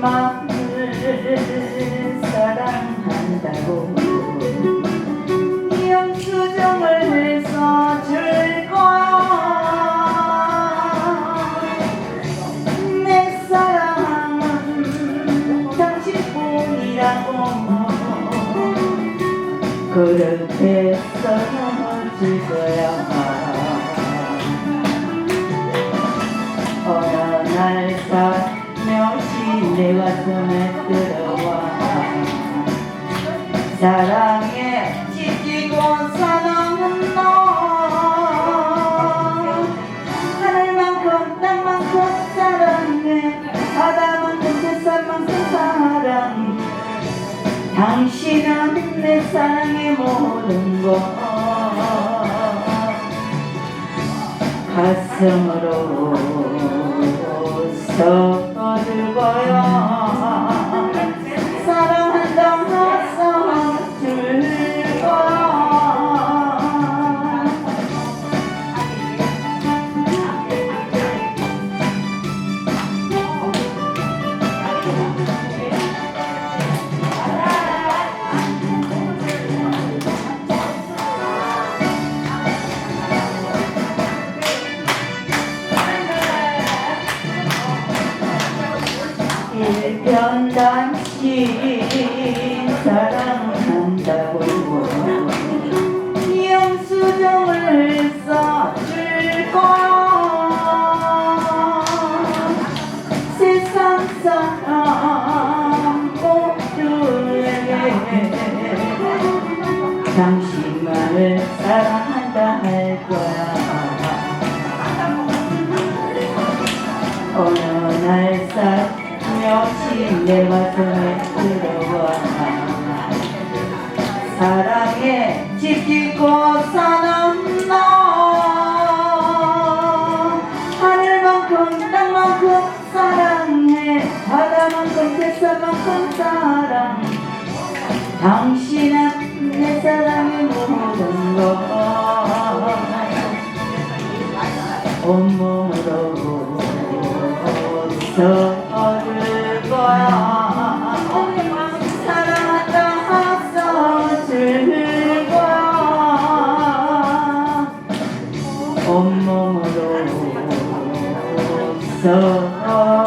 마음을 사랑한다고. 이혼 수정을 해서 줄 거야. 내 사랑은 당신뿐이라고 그렇게 써줄 거야. 가슴에 들어와 사랑에 지키고 사랑은 너. 하늘만큼 땅만큼 사랑해. 바다만큼 세상만큼 사랑해. 당신은 내 사랑의 모든 것 가슴으로 거야 일편단심 사랑한다고 영수증을 써줄 거야. 세상 사람 모두에게 당신만을 사랑한다 할 거야. 살며시 내 가슴에 들어와 사랑해 지키고 사는 너 하늘만큼 땅만큼 사랑해. 바다만큼 뱃살만큼 사랑 당신은 내 사랑의 모든 것 온몸으로 써줄 거야 So.